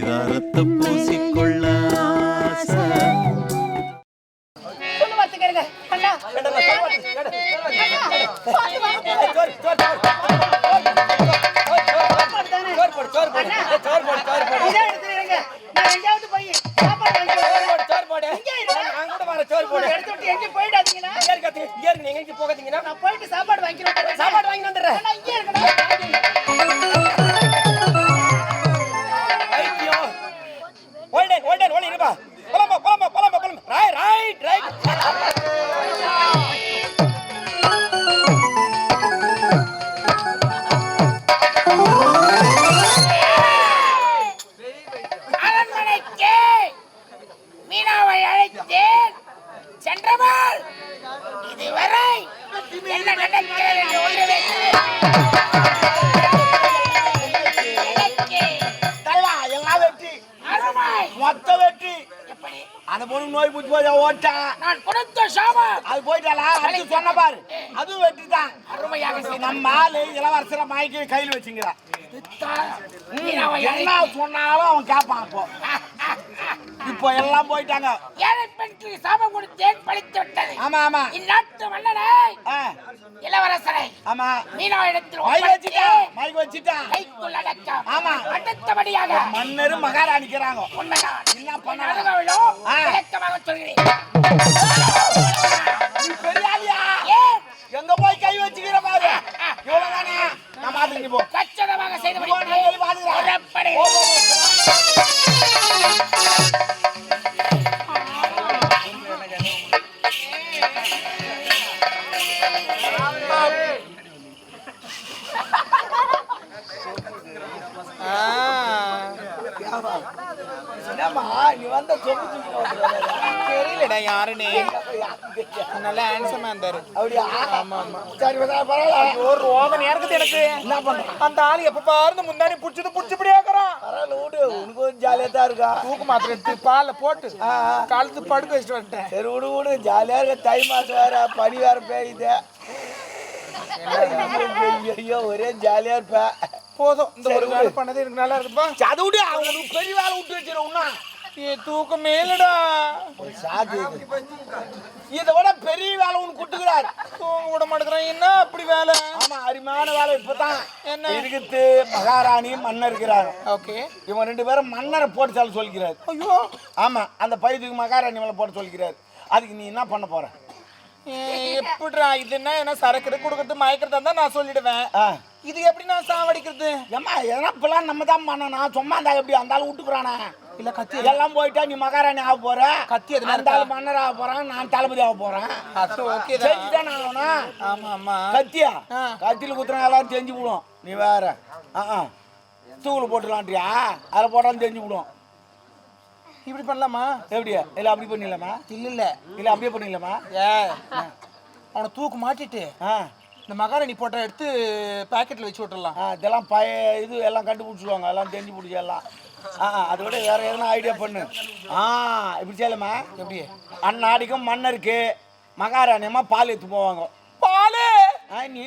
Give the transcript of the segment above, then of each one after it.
பரிதாரத்தை பூசிக்கொள்ள இருங்க. நான் போயிட்டு சாப்பாடு வந்துடுறேன். சாப்பாடு வாங்கி வந்துடுறேன் இங்கே இருக்கணும். மொத்த வெற்றி. அந்த பொண்ணு நோய் புத்தி போய் ஓட்டா. நான் கொடுத்த சாபம் அது போயிட்டாளா? அது சொன்ன பாரு. அதுவும் வெற்றி தான் அருமையாக நம்ம ஆளு இளவரசர மயக்கி கையில் வச்சுங்கிறான் என்ன சொன்னாலும் அவன் கேட்பான் அப்போ. இப்போ எல்லாம் போயிட்டாங்க. ஏழை பெண்களுக்கு சாபம் கொடுத்தேன் பழித்து விட்டது. ஆமா ஆமா. இந்நாட்டு மன்னனை இளவரசரை ஆமா. மீனா இடத்தில் மைக் வச்சுட்டா. மைக் வச்சுட்டா. கைக்குள் அடக்கம். ஆமா. அடுத்தபடியாக மன்னரு மகாராணிக்கிறாங்க உண்மைதான். என்ன என் தெரியலடா யாருன்னு. நல்லா ஹேண்ட்ஸமா இருந்தாரு. அப்படியா? சரி பரவாயில்ல. ஒரு ரோதனை இருக்குது எனக்கு. என்ன பண்ற? அந்த ஆள் எப்ப பாரு முந்தானி புடிச்சது புடிச்சபடி ஆக்குறான் பரவாயில்ல விடு. உனக்கு ஜாலியா தான் இருக்கா? தூக்கு மாத்திரை எடுத்து பால்ல போட்டு. கழுத்து படுக்க வச்சுட்டு வந்துட்டேன். சரி விடு விடு. ஜாலியா இருக்க தை மாசம் வேற பனி வேற பெய்யுது ஐயோ, ஒரே ஜாலியா இருப்ப. போதும். இந்த ஒரு வேலை. பண்ணது எனக்கு நல்லா இருக்குப்பா அது விடு. அவனுக்கு பெரிய வேலை விட்டு வச்சிருக்கா ஏ தூக்கம் மேலடா. இதை விட பெரிய வேலை உனக்கு கொடுத்துக்கிறாரு தூங்க விட மாட்டேங்கிறான். என்ன அப்படி வேலை? ஆமா அருமையான வேலை இப்பதான். என்ன? இருக்குது மகாராணி மன்னர் இருக்கிறாங்க ஓகே. இவன் ரெண்டு பேரும் மன்னரை போட்டு சொல்ல சொல்லிக்கிறாரு ஐயோ. ஆமா அந்த பையத்துக்கு மகாராணி மேல போட்டு சொல்லிக்கிறாரு அதுக்கு நீ என்ன பண்ண போற? எப்படிடா? இது என்ன? சரக்கு கொடுக்கறது? மயக்கிறதா இருந்தா நான் சொல்லிடுவேன். இது எப்படி நான் சாவடிக்கிறது? ஏம்மா எதனா இப்பெல்லாம் நம்ம தான் பண்ணணும். சும்மா இருந்தா எப்படி? அந்த ஆள் விட்டுக்குறானா? இல்ல கத்தி எல்லாம் போயிட்டா நீ மகாராணி ஆக போற? கத்தி எதுனா அந்த ஆள் மன்னர் ஆக போறான் நான் தளபதி ஆக போறேன். அது ஓகே தான். செஞ்சுதான் ஆகணும் ஆமா ஆமா கத்தியா. கத்தியில் குத்துறா எல்லாரும் தெரிஞ்சு விடும் நீ வேற. ஆ தூள் போட்டுலான்றியா அதில் போட்டாலும் தெரிஞ்சு விடும் இப்படி பண்ணலாமா? எப்படியா இல்லை அப்படி பண்ணிடலாமா? இல்ல இல்ல. இல்லை அப்படியே பண்ணிடலாமா? ஏ. அவனை தூக்கு மாட்டிட்டு ஆ. இந்த மகாராணி போட்டோ எடுத்து பாக்கெட்ல வச்சு விட்டுறலாம் ஆ இதெல்லாம் பய இது எல்லாம் கண்டுபிடிச்சிடுவாங்க எல்லாம் தெரிஞ்சு பிடிச்சி எல்லாம். ஆ அதை விட வேற எதனா ஐடியா பண்ணு. ஆ இப்படி செய்யலாமா? எப்படி அந்நாடிக்கும் மன்னருக்கு மகாராணியம்மா பால் எடுத்து போவாங்க. பாலு! ஆ நீ?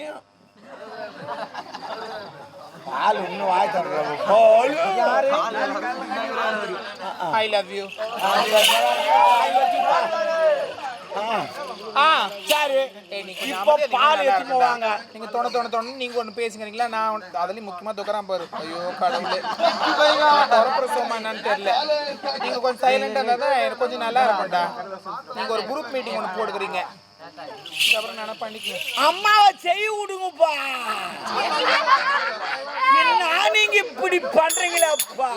பால் இன்னும் வாய் தர்றாரு பால்! யாரு? ஐ லவ் யூ ஆ சரி ஏய், கொஞ்சம் இப்போ பால் நல்லா எடுத்து இருக்குடா. போவாங்க. நீங்க தொண தொண தொண நீங்க ஒண்ணு பேசுங்கிறீங்களா? நான் அதுலயும் முக்கியமா துக்கறான் பாரு. ஐயோ கடவுளே. சோமா என்னன்னு தெரியல. நீங்க கொஞ்சம் சைலண்டா இருந்தா எனக்கு கொஞ்சம் நல்லா இருக்கும்டா. நீங்க ஒரு குரூப் மீட்டிங் ஒன்று போடுக்கிறீங்க அப்புறம் நான் பண்ணிக்கிறேன் அம்மாவை செய்ய விடுங்கப்பா. என்ன நீங்க இப்படி பண்றீங்களேப்பா.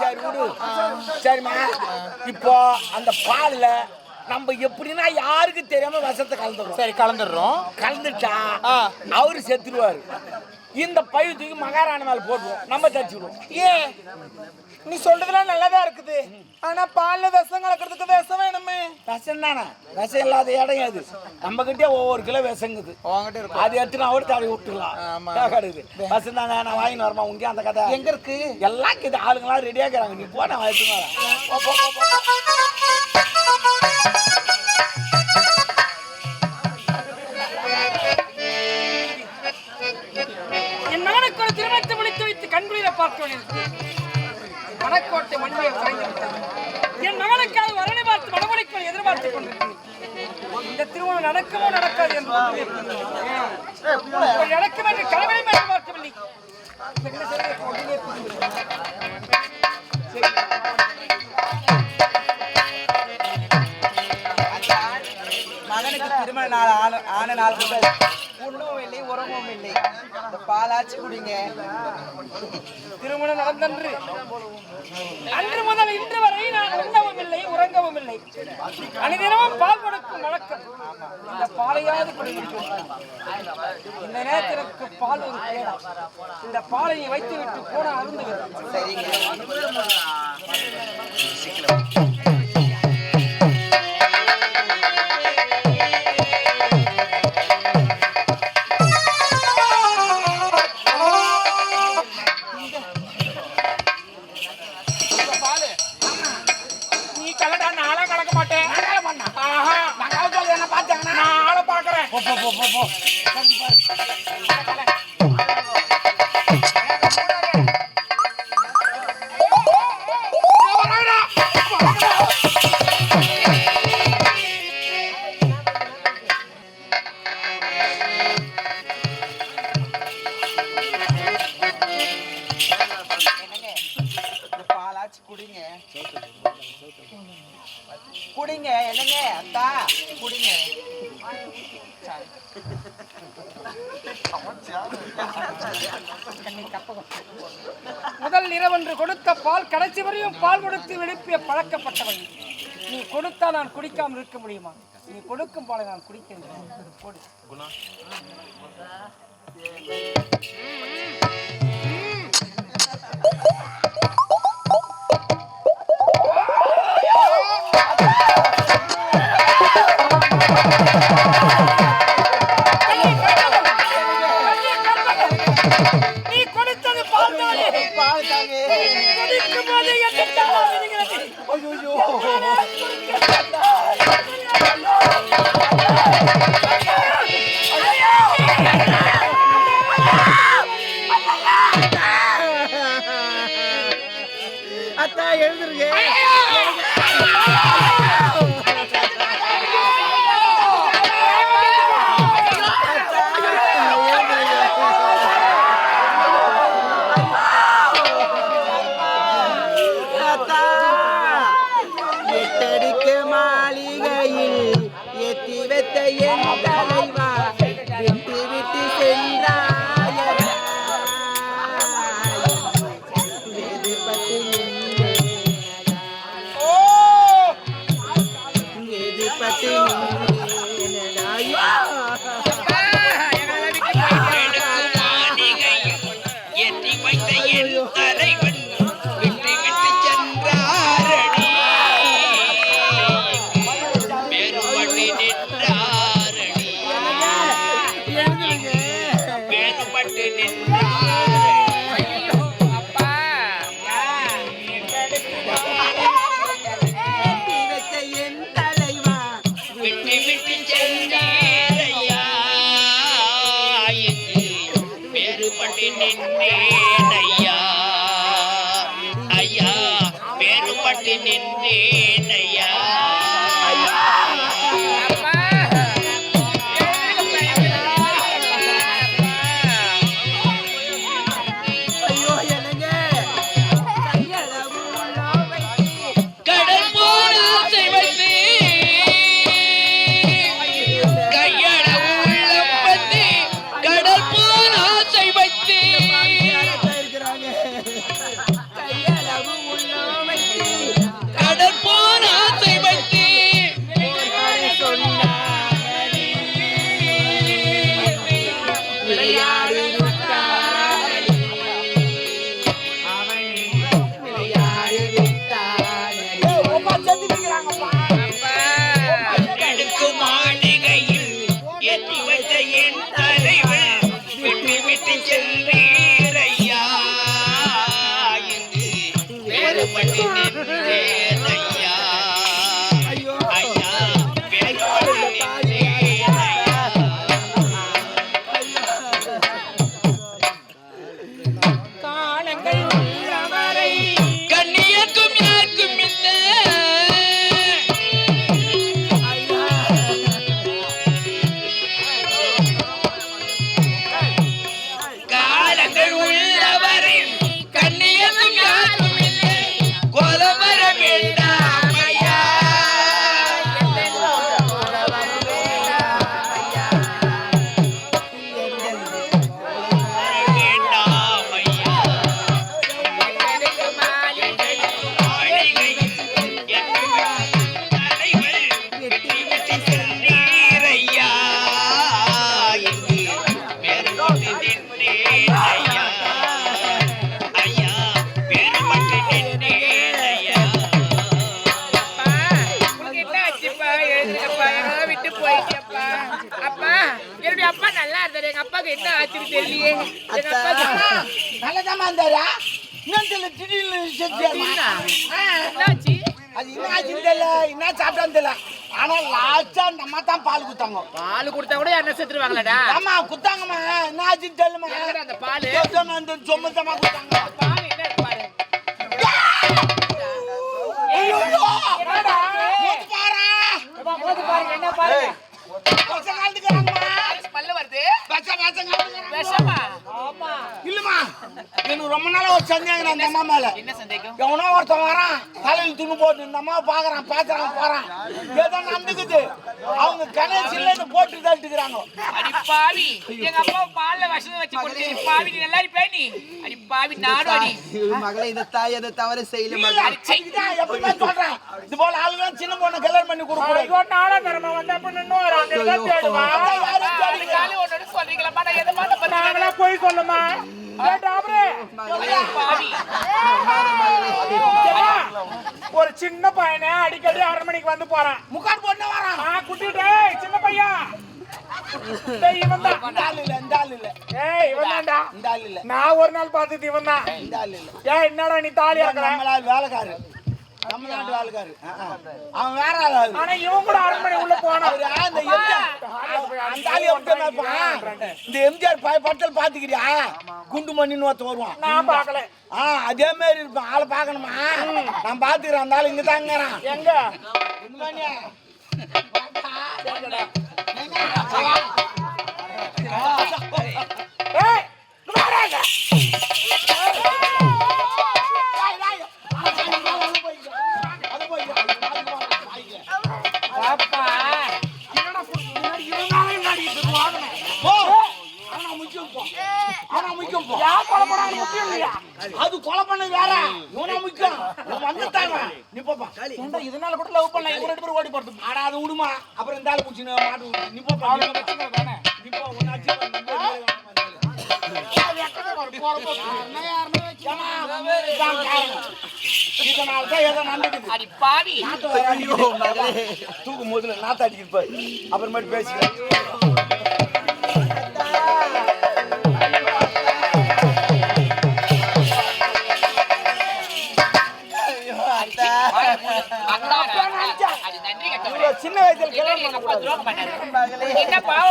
சரி விடு. சரிம்மா இப்போ அந்த பால்ல நம்ம எப்படின்னா யாருக்கு தெரியாம விஷத்தை கலந்துடும் சரி கலந்துடுறோம். கலந்துட்டா. அவரு செத்துருவாரு இந்த பைய தூக்கி மகாராணி மேல போட்டுருவோம். நம்ம தச்சுடுவோம். ஏ நீ சொல்றதுலாம் நல்லாதான் இருக்குது. ஆனா பால்ல விஷம் கலக்கிறதுக்கு விஷம் வேணுமே. விஷம் தானே? விஷம் இல்லாத இடம் அது நம்ம கிட்டே ஒவ்வொரு கிலோ விஷங்குது. உங்ககிட்ட இருக்கும். அது எடுத்து நான் அவரு தடவி விட்டுலாம் ஆமா. கிடையாது விஷம் தானே? நான் வாங்கின்னு வரமா? உங்க அந்த கதை. எங்க இருக்கு? எல்லாம் இருக்குது ஆளுங்களாம் ரெடியா இருக்கிறாங்க. நீ போ நான் எடுத்துன்னு வரேன். போ, போ, போ, போ. என் மகனை மகனுக்கு ஒரு திருமணத்தை முடித்து வைத்து கண்குளிர பார்க்க வேண்டியிருக்கிறேன். மணக்கோட்டை மண்மையில் சாய்ந்து விட்டது என் மகனுக்காக வரனை பார்த்து மணமணிக்கு எதிர்பார்த்துக் கொண்டிருக்கிறேன். இந்த திருமணம் நடக்குமோ நடக்காது என்று நடக்கும் என்று கனவை பார்க்கவில்லை மகனுக்கு திருமண நாள் ஆன ஆன நாள் முதல் உண்ணவும் இல்லை. இந்த பாலாச்சு குடிங்க. திருமணம் நடந்தன்று. அன்று முதல் இன்று வரை நான் உண்ணவும் இல்லை உறங்கவும் இல்லை. அனுதினமும் பால் கொடுக்கும் வழக்கம் இந்த பாலையாவது குடியிருக்கும் இந்த நேரத்திற்கு பால் ஒரு இந்த பாலை நீ வைத்து விட்டு போன அருந்து சரிங்க. போ முதல் இரவன்று கொடுத்த பால் கடைசி வரையும் பால் கொடுத்து எழுப்பிய பழக்கப்பட்டவன். நீ கொடுத்தால் நான் குடிக்காமல் இருக்க முடியுமா? நீ கொடுக்கும் பாலை நான் குடிக்கின்றேன் கொடு நீ கொடுத்தது பால் தானே பால் தாங்க குடிக்கும் போது என்ன தாளாகிறது? அத்தா ஏற்றி வைத்த வேறுபட்டு ನಿನ್ನೆ விட்டு போயிட்டேப்பா அப்பா என்னுடைய அப்பா நல்லா இருந்தாரு. எங்க அப்பாவுக்கு என்ன ஆச்சுன்னு தெரியலையே. எங்க அப்பா நல்லதாமா இருந்தாரா? இன்னும் தெரியல திடீர்னு என்னாச்சு? அது என்ன ஆச்சுன்னு தெரியல. என்ன சாப்பிட்டான்னு தெரியல. ஆனா லாஸ்டா நம்ம தான் பால் குத்தாங்க பால் குடுத்தா கூட யாரும் செத்துருவாங்களடா? ஆமா குத்தாங்கம்மா என்ன ஆச்சுன்னு தெரியலமா அந்த பால்? அந்த சொம்மத்தமா குத்தாங்க பால் என்ன பாரு? என்னடா? நாளா ஒரு சந்தேகம் அந்த அம்மா மேல. என்ன சந்தேகம்? எவனோ ஒருத்தன் வரான் தலையில் துணி போட்டு இந்த அம்மா பாக்குறான் பேசுறான் போறான். ஏதோ நடந்துக்குது அவங்க கணேசில இதை போட்டு தட்டுக்கிறாங்க அடி பாவி. எங்க அப்பா பால்ல விஷம் வச்சு கொடுத்து பாவி நீ நல்லா இருப்பே நீ? அடி பாவி நானும் அடி. மகளே இந்த தாய் அதை தவறு செய்யல மகளே? அதுதான் எப்பவுமே சொல்றேன்? இது போல ஆளுங்க சின்ன பொண்ணு கல்யாணம் பண்ணி கொடுக்கூடாது ஐயோ நாளா தரமா வந்தா இன்னும் ஒரு ஆண்டு தான் தேடுவான் அதான் யாரும் அடி தேடிக்கிறாங்க. காலு ஒன்னு சொல்றீங்களா? நான் நாங்களா போய் சொல்லுமா? ஒரு சின்ன பையனை அடிக்கடி அரண்மனைக்கு வந்து போறான். முக்காடு போட்டு வரான். குட்டிட்டே சின்ன பையன். இவன் தான். இந்த ஆள் இல்ல ஏய் இவன் தான்டா. இந்த ஆள் இல்ல. நான் ஒரு நாள் பார்த்தது இவன் தான். இந்த ஆள் இல்ல. ஏய் என்னடா நீ தாலி வேலைக்காரு. நம்ம நாட்டு. அவன் வேற ஆள். ஆனா இவன் கூட அரண்மனை உள்ள எம்ஜிஆர் அந்த மேய்ப்பான்? இந்த எம்ஜிஆர் படத்தில் பாத்துக்கிறியா? குண்டு ஒருத்தன் வருவான். நான் பார்க்கல. ஆ அதே மாதிரி இருப்பான். ஆளை பார்க்கணுமா? நான் பாத்துக்கிறேன் அந்த ஆளு இங்க தாங்கிறான் எங்க ஏய். யார் கொலை பண்ணாங்கன்னு முக்கியம் இல்லையா? அது கொலை பண்ணது வேற. இவனா முக்கியம். இவன் வந்துட்டாங்க நீ போப்பா. ஏன்டா இதனால கூட லவ் பண்ணலாம் இவங்க ரெண்டு பேரும் ஓடி போறது ஆடா அதை விடுமா? அப்புறம் இந்த ஆளு குச்சி மாட்டு. நீ போப்பா. நீ போப்பா. தானே? நீ போ உன்னை அடிச்சு பாரு. நீ போய் மேலே வாங்க,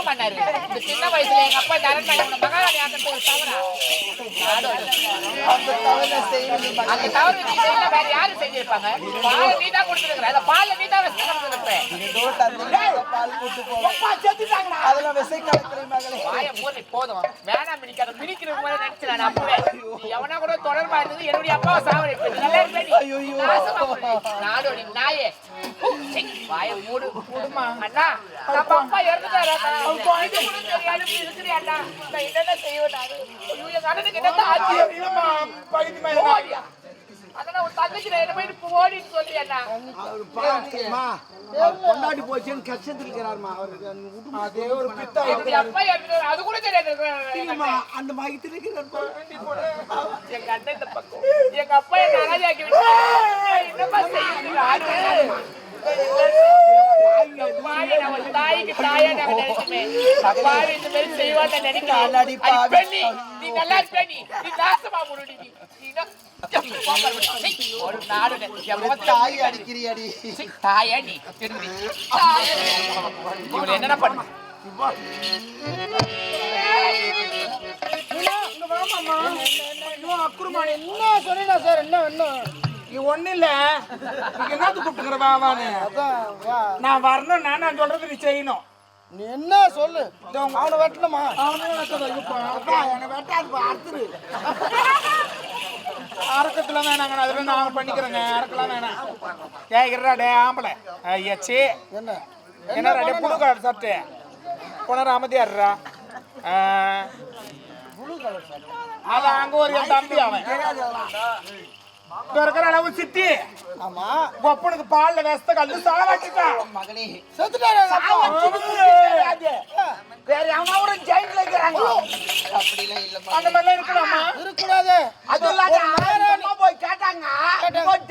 பண்ணாரு. இந்த சின்ன வயசுல எங்க அப்பா தரன் பண்ண மகாராணி ஆக்கிறது ஒரு தவறா. அந்த தவறை நீ செய்யல வேற யாரு செஞ்சிருப்பாங்க? பால் நீ தான் கொடுத்துருக்க அந்த பால்ல நீ தான் பால் கூட்டு போவோம் அப்பா செத்துட்டாங்கடா. அதுல விசை கலக்குறேன் மகளே. வாய மூடி போதும். வேணாம் மினிக்காத. மினிக்கிற மாதிரி நினைச்சு நான் அப்பவே நீ எவனா கூட தொடர்பா இருந்தது என்னுடைய அப்பாவை சாவடிப்பு நல்லா இருப்பே நீ. ஐயையோ. நாசமா போடி. நாடோடி நாயே. ஹு, சீ, வாய மூடு. மூடுமா அண்ணா நம்ம அப்பா இறந்துட்டாரா அவன் குழந்தை கூட தெரியாது இப்படி இருக்கிறியா அண்ணா. நான் என்னென்ன செய்வேன் நானு? ஐயோ, எங்க அண்ணனுக்கு என்ன ஆச்சு? பகுதி மேல பொண்டாட்டி போச்சுன்னு கஷ்டத்தில் இருக்கிறாருமா அவருக்கு விட்டு அதே ஒரு பித்தா அது கூட தெரியாது. இல்லம்மா, அந்த மயத்தில் இருக்கிறார். எங்க அண்ணன் இந்த பக்கம். எங்க அப்பா என்ன அனாதையாக்கி விட்டாரு? என்னப்பா செய்யுது தாய்க்கு தாயா நாங்க நினைச்சுமே. அப்பாவி இந்த மாதிரி செய்வான்னு நினைக்கிறேன். அடி நீ நல்லா இருப்ப நீ. நாசமா போடுடி நீ. என்ன- போங்க, சீ, ஒரு நாடு தாய் அடிக்கிறியடி தாயா நீ திரும்பி என்னடா பண்ண என்ன சொன்னா சார், என்ன வேணும்? இது ஒண்ணும் இல்ல. நீங்க கூப்பிட்டுக்கிற வான்னு? நான் வரணும்னா நான் சொல்றது நீ செய்யணும். நீ என்ன சொல்லு? அவனை வெட்டணுமா? அவனே வெட்டதா, என்னை வெட்டாதுப்பா, அறுத்துரு. அறக்கத்துல வேணாங்க அதுல நான் பண்ணிக்கிறேங்க. அறக்கலாம் வேணாம். இருடா டே ஆம்பளை. ஐயாச்சி என்ன? என்னடா டே புழு கலர் சட்டு போன அமைதியாடுறா அது அங்க ஒரு தம்பி அவன். இருக்கிற அளவு சித்தி. ஆமா. ஒப்பனுக்கு பால்ல வெஸ்த கல்லு சாவாச்சிட்டான் மகளே செத்துட்டாரு. வேற எவனா ஒரு ஜெயின்ல இருக்கிறாங்க. இல்ல அந்த மாதிரிலாம் இருக்கலாமா இருக்கக்கூடாது. அது இல்லாத அம்மா போய் கேட்டாங்க.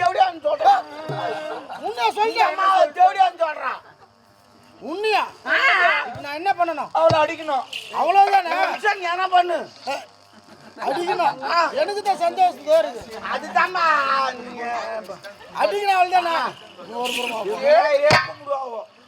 தேவடியான்னு சொல்றான். உன்ன இந்த அம்மா தேவடியான்னு சொல்றான். உன்னையா? நான் என்ன பண்ணணும்? அவளை அடிக்கணும். அவ்வளவுதானே? என்ன பண்ணு? அடிக்கணும். எனக்கு தான் சந்தோஷம் அதுதாம்மா நீங்க. அடிக்கணும் அவ்வளவுதானே? ஒரு புறமா